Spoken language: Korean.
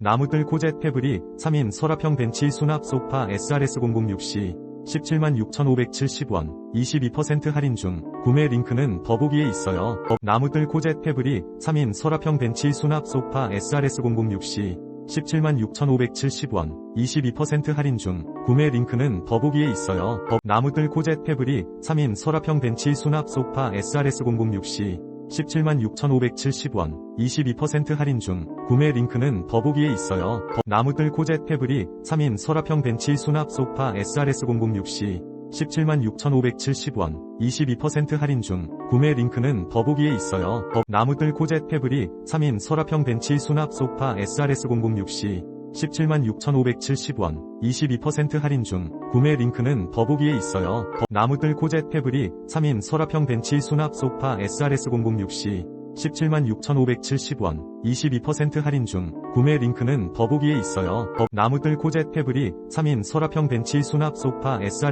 나무들 코젯 패브릭 3인 서랍형 벤치 수납 소파 SRS006C 176,570원 22% 할인 중 구매 링크는 더보기에 있어요. 더- 나무들 코젯 패브릭 3인 서랍형 벤치 수납 소파 SRS006C 176,570원 22% 할인 중 구매 링크는 더보기에 있어요. 더- 나무들 코젯 패브릭 3인 서랍형 벤치 수납 소파 SRS006C 176,570원 22% 할인 중 구매 링크는 더보기에 있어요. 더- 나무들 코젯 패브릭 3인 서랍형 벤치 수납 소파 SRS006C 176,570원 22% 할인 중 구매 링크는 더보기에 있어요. 더- 나무들 코젯 패브릭 3인 서랍형 벤치 수납 소파 SRS006C 176,570원 22% 할인 중 구매 링크는 더보기에 있어요. 더- 나무들 코젯 패브릭 3인 서랍형 벤치 수납 소파 SRS006C 176,570원 22% 할인 중 구매 링크는 더보기에 있어요. 더- 나무들 코젯 패브릭 3인 서랍형 벤치 수납 소파 SRS